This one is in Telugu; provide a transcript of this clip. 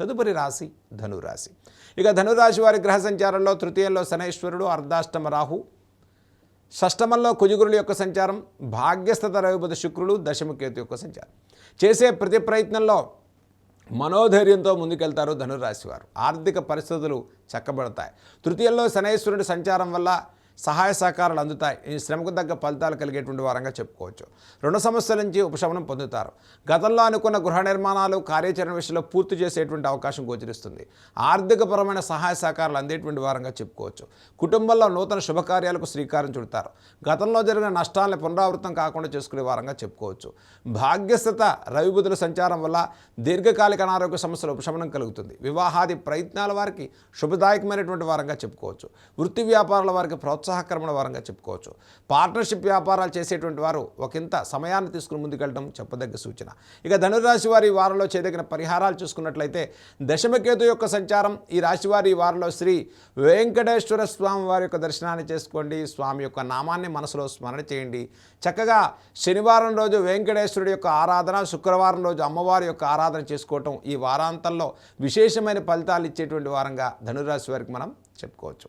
తదుపరి రాశి ధనురాశి. ఇక ధనురాశి వారి గ్రహ సంచారంలో తృతీయంలో శనైశ్వరుడు అర్ధాష్టమ రాహు షష్టమంలో కుజుగురుల యొక్క సంచారం భాగ్యస్థత రవిపద శుక్రుడు దశమకేతు యొక్క సంచారం. చేసే ప్రతి ప్రయత్నంలో మనోధైర్యంతో ముందుకెళ్తారు ధనురాశి వారు. ఆర్థిక పరిస్థితులు చక్కబడతాయి. తృతీయంలో శనైశ్వరుడి సంచారం వల్ల సహాయ సహకారాలు అందుతాయి. ఈ శ్రమకు తగ్గ ఫలితాలు కలిగేటువంటి వారంగా చెప్పుకోవచ్చు. రుణ సమస్యల నుంచి ఉపశమనం పొందుతారు. గతంలో అనుకున్న గృహ నిర్మాణాలు కార్యాచరణ విషయంలో పూర్తి చేసేటువంటి అవకాశం గోచరిస్తుంది. ఆర్థికపరమైన సహాయ సహకారాలు అందేటువంటి వారంగా చెప్పుకోవచ్చు. కుటుంబంలో నూతన శుభకార్యాలకు శ్రీకారం చుడతారు. గతంలో జరిగిన నష్టాలను పునరావృతం కాకుండా చేసుకునే వారంగా చెప్పుకోవచ్చు. భాగ్యస్థత రవిబుధుల సంచారం వల్ల దీర్ఘకాలిక అనారోగ్య సమస్యల ఉపశమనం కలుగుతుంది. వివాహాది ప్రయత్నాల వారికి శుభదాయకమైనటువంటి వారంగా చెప్పుకోవచ్చు. వృత్తి వ్యాపారాల వారికి ప్రోత్సాహకరమైన వారంగా చెప్పుకోవచ్చు. పార్ట్నర్షిప్ వ్యాపారాలు చేసేటువంటి వారు ఒకంత సమయాన్ని తీసుకుని ముందుకెళ్ళడం చెప్పదగ్గ సూచన. ఇక ధనురాశి వారి వారంలో చేయదగిన పరిహారాలు చూసుకున్నట్లయితే దశమకేతు యొక్క సంచారం ఈ రాశి వారి వారంలో శ్రీ వెంకటేశ్వర స్వామి వారి యొక్క దర్శనాన్ని చేసుకోండి. స్వామి యొక్క నామాన్ని మనసులో స్మరణ చేయండి. చక్కగా శనివారం రోజు వెంకటేశ్వరుడి యొక్క ఆరాధన శుక్రవారం రోజు అమ్మవారి యొక్క ఆరాధన చేసుకోవటం ఈ వారాంతంలో విశేషమైన ఫలితాలు ఇచ్చేటువంటి వారంగా ధనురాశి వారికి మనం చెప్పుకోవచ్చు.